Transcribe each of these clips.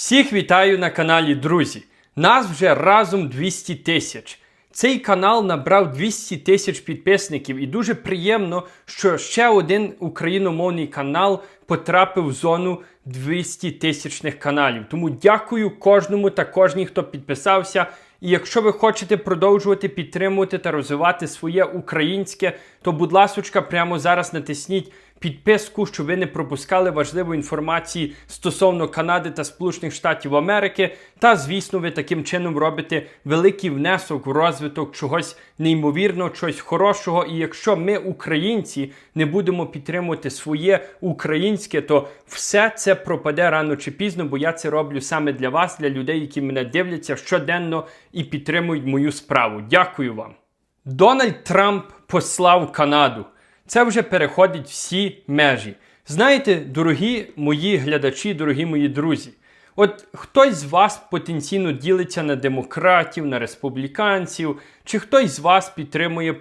Всіх вітаю на каналі Друзі. Нас вже разом 200 тисяч. Цей канал набрав 200 тисяч підписників, і дуже приємно, що ще один україномовний канал потрапив в зону 200 тисячних каналів. Тому дякую кожному та кожній, хто підписався. І якщо ви хочете продовжувати підтримувати та розвивати своє українське, то, будь ласочка, прямо зараз натисніть підписку, щоб ви не пропускали важливої інформації стосовно Канади та Сполучених Штатів Америки. Та, звісно, ви таким чином робите великий внесок в розвиток чогось неймовірного, чогось хорошого. І якщо ми, українці, не будемо підтримувати своє українське, то все це пропаде рано чи пізно, бо я це роблю саме для вас, для людей, які мене дивляться щоденно і підтримують мою справу. Дякую вам. Дональд Трамп послав Канаду. Це вже переходить всі межі. Знаєте, дорогі мої глядачі, дорогі мої друзі, от хтось з вас потенційно ділиться на демократів, на республіканців, чи хтось з вас підтримує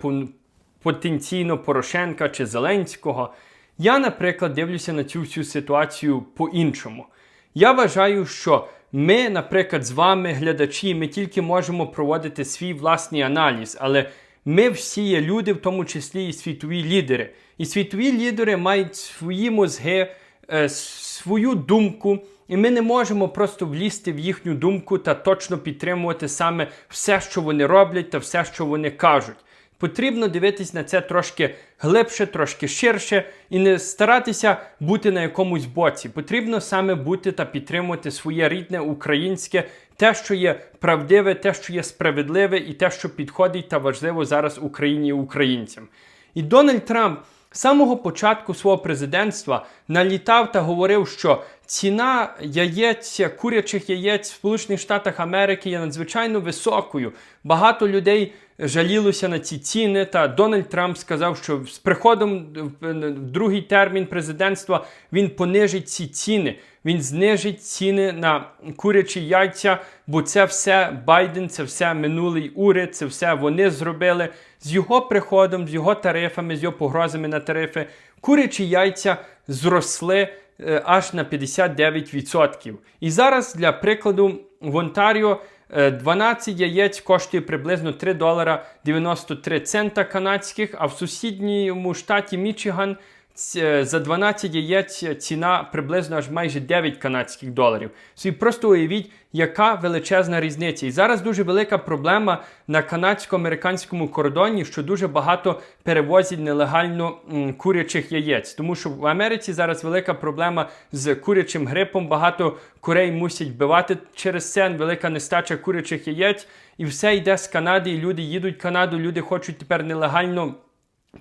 потенційно Порошенка чи Зеленського. Я, наприклад, дивлюся на цю всю ситуацію по-іншому. Я вважаю, що ми, наприклад, з вами, глядачі, ми тільки можемо проводити свій власний аналіз, але ми всі є люди, в тому числі і світові лідери. І світові лідери мають свої мозги, е, свою думку, і ми не можемо просто влізти в їхню думку та точно підтримувати саме все, що вони роблять, та все, що вони кажуть. Потрібно дивитись на це трошки глибше, трошки ширше і не старатися бути на якомусь боці. Потрібно саме бути та підтримувати своє рідне українське, те, що є правдиве, те, що є справедливе, і те, що підходить та важливо зараз Україні і українцям. І Дональд Трамп з самого початку свого президентства налітав та говорив, що ціна яєць, курячих яєць в Сполучених Штатах Америки є надзвичайно високою. Багато людей жалілося на ці ціни. Та Дональд Трамп сказав, що з приходом в в другий термін президентства він понижить ці ціни. Він знижить ціни на курячі яйця, бо це все Байден, це все минулий уряд, це все вони зробили. З його приходом, з його тарифами, з його погрозами на тарифи, курячі яйця зросли е, аж на 59%. І зараз для прикладу в Онтаріо е, 12 яєць коштує приблизно 3 долара 93 цента канадських, а в сусідньому штаті Мічиган за 12 яєць ціна приблизно аж майже 9 канадських доларів. Собі просто уявіть, яка величезна різниця. І зараз дуже велика проблема на канадсько-американському кордоні, що дуже багато перевозять нелегально м, курячих яєць. Тому що в Америці зараз велика проблема з курячим грипом. Багато курей мусять вбивати через це, велика нестача курячих яєць, і все йде з Канади. І люди їдуть в Канаду, люди хочуть тепер нелегально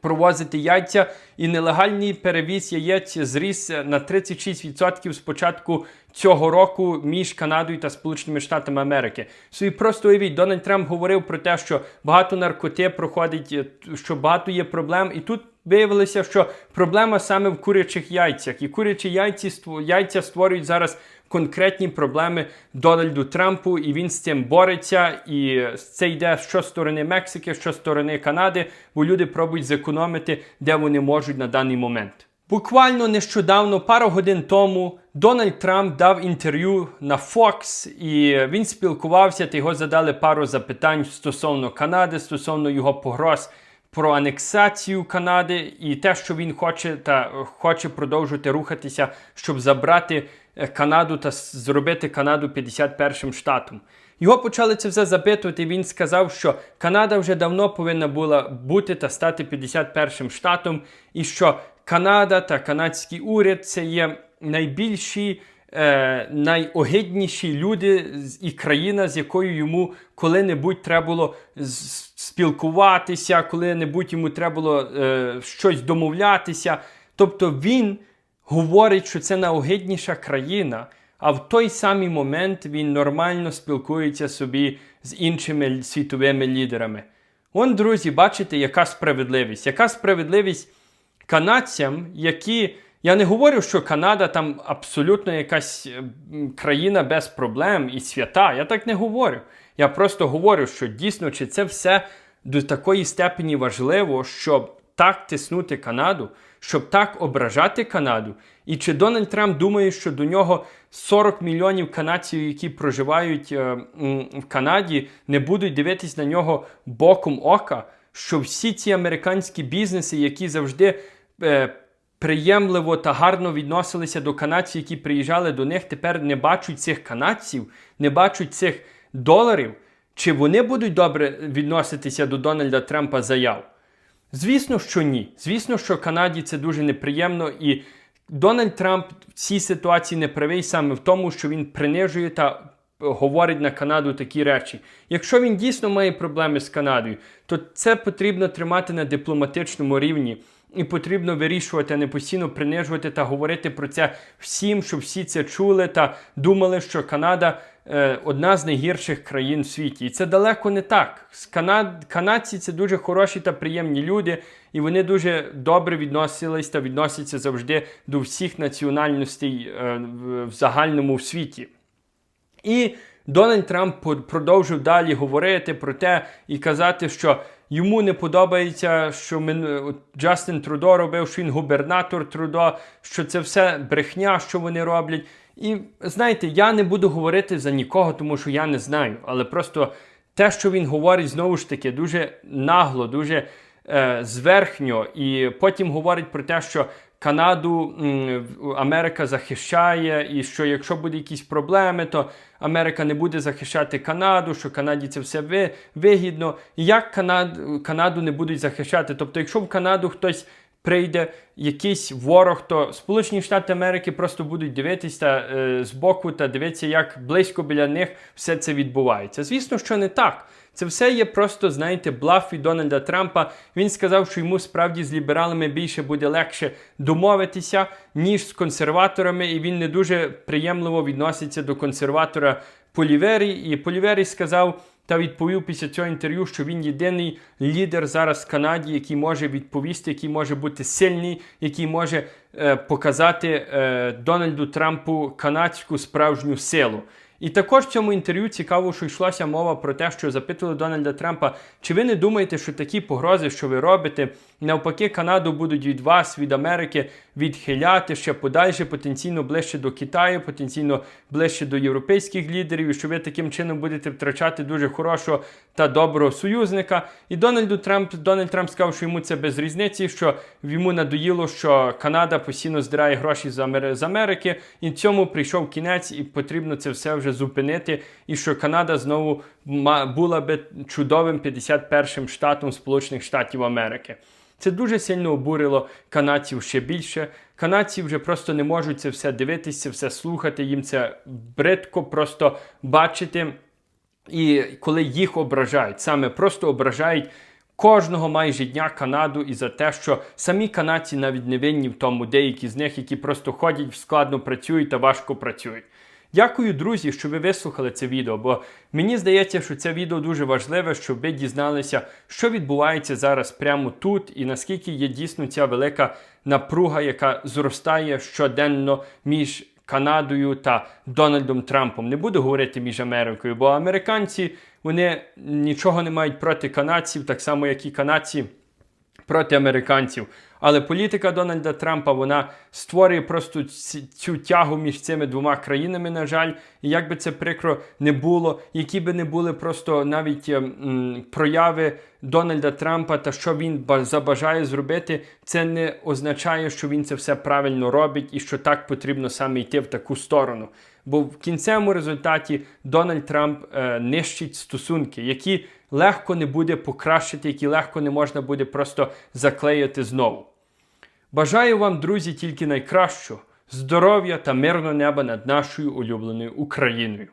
провозити яйця, і нелегальний перевіз яєць зріс на 36% з початку цього року між Канадою та Сполученими Штатами Америки. Собі просто уявіть, Дональд Трамп говорив про те, що багато наркоти проходить, е, що багато є проблем, і тут. Виявилося, що проблема саме в курячих яйцях, і курячі яйці яйця створюють зараз конкретні проблеми Дональду Трампу, і він з цим бореться. І це йде що сторони Мексики, що сторони Канади, бо люди пробують зекономити, де вони можуть на даний момент. Буквально нещодавно, пару годин тому, Дональд Трамп дав інтерв'ю на Fox, і він спілкувався, та його задали пару запитань стосовно Канади, стосовно його погроз про анексацію Канади і те, що він хоче та хоче продовжувати рухатися, щоб забрати е, Канаду та зробити Канаду 51 штатом. Його почали це все запитувати. Він сказав, що Канада вже давно повинна була бути та стати 51 штатом, і що Канада та канадський уряд це є найбільші е, найогидніші люди і країна, з якою йому коли-небудь треба було спілкуватися, коли-небудь йому треба було е, щось домовлятися. Тобто він говорить, що це найогидніша країна, а в той самий момент він нормально спілкується собі з іншими світовими лідерами. Он, друзі, бачите, яка справедливість? Яка справедливість канадцям, які. Я не говорю, що Канада там абсолютно якась е, країна без проблем і свята. Я так не говорю. Я просто говорю, що дійсно чи це все до такої степені важливо, щоб так тиснути Канаду, щоб так ображати Канаду, І чи Дональд Трамп думає, що до нього 40 мільйонів канадців, які проживають е, в Канаді, не будуть дивитись на нього боком ока? Що всі ці американські бізнеси, які завжди е, приємливо та гарно відносилися до канадців, які приїжджали до них, тепер не бачать цих канадців, не бачать цих доларів, чи вони будуть добре відноситися до Дональда Трампа заяв? Звісно, що ні. Звісно, що Канаді це дуже неприємно, і Дональд Трамп в цій ситуації не правий саме в тому, що він принижує та говорить на Канаду такі речі. Якщо він дійсно має проблеми з Канадою, то це потрібно тримати на дипломатичному рівні. І потрібно вирішувати, а не постійно принижувати та говорити про це всім, щоб всі це чули та думали, що Канада е, одна з найгірших країн в світі. І це далеко не так. Канад... Канадці це дуже хороші та приємні люди, і вони дуже добре відносились та відносяться завжди до всіх національностей е, в, загальному в світі. І Дональд Трамп продовжив далі говорити про те і казати, що йому не подобається, що мен- Джастин Трудо робив, що він губернатор Трудо, що це все брехня, що вони роблять. І знаєте, я не буду говорити за нікого, тому що я не знаю. Але просто те, що він говорить, знову ж таки, дуже нагло, дуже е, зверхньо, і потім говорить про те, що Канаду Америка захищає, і що якщо буде якісь проблеми, то Америка не буде захищати Канаду, що Канаді це все ви, вигідно. Як Канад, Канаду не будуть захищати? Тобто, якщо в Канаду хтось прийде якийсь ворог, то Сполучені Штати Америки просто будуть дивитися е, збоку та дивитися, як близько біля них все це відбувається. Звісно, що не так. Це все є просто, знаєте, блаф від Дональда Трампа. Він сказав, що йому справді з лібералами більше буде легше домовитися, ніж з консерваторами, і він не дуже приємливо відноситься до консерватора Полівері. І Полівері сказав та відповів після цього інтерв'ю, що він єдиний лідер зараз в Канаді, який може відповісти, який може бути сильний, який може показати е, Дональду Трампу канадську справжню силу. І також в цьому інтерв'ю цікаво, що йшлася мова про те, що запитували Дональда Трампа, чи ви не думаєте, що такі погрози, що ви робите, навпаки, Канаду будуть від вас, від Америки відхиляти ще подальше, потенційно ближче до Китаю, потенційно ближче до європейських лідерів, і що ви таким чином будете втрачати дуже хорошого та доброго союзника. І Дональду Трамп Дональд Трамп сказав, що йому це без різниці, що йому надоїло, що Канада постійно здирає гроші з Америки, і цьому прийшов кінець, і потрібно це все вже зупинити. І що Канада знову була би чудовим 51-м штатом Сполучених Штатів Америки. Це дуже сильно обурило канадців ще більше. Канадці вже просто не можуть це все дивитися, все слухати. Їм це бридко просто бачити. І коли їх ображають, саме просто ображають кожного майже дня Канаду і за те, що самі канадці навіть не винні в тому, деякі з них, які просто ходять, складно працюють та важко працюють. Дякую, друзі, що ви вислухали це відео, бо мені здається, що це відео дуже важливе, щоб ви дізналися, що відбувається зараз прямо тут, і наскільки є дійсно ця велика напруга, яка зростає щоденно між Канадою та Дональдом Трампом. Не буду говорити між Америкою, бо американці вони нічого не мають проти канадців, так само як і канадці проти американців. Але політика Дональда Трампа вона створює просто цю тягу між цими двома країнами, на жаль. І як би це прикро не було, які би не були просто навіть ем, прояви Дональда Трампа та що він ба- забажає зробити, це не означає, що він це все правильно робить і що так потрібно саме йти в таку сторону. Бо в кінцевому результаті Дональд Трамп е, нищить стосунки, які легко не буде покращити, які легко не можна буде просто заклеїти знову. Бажаю вам, друзі, тільки найкращого, здоров'я та мирного неба над нашою улюбленою Україною.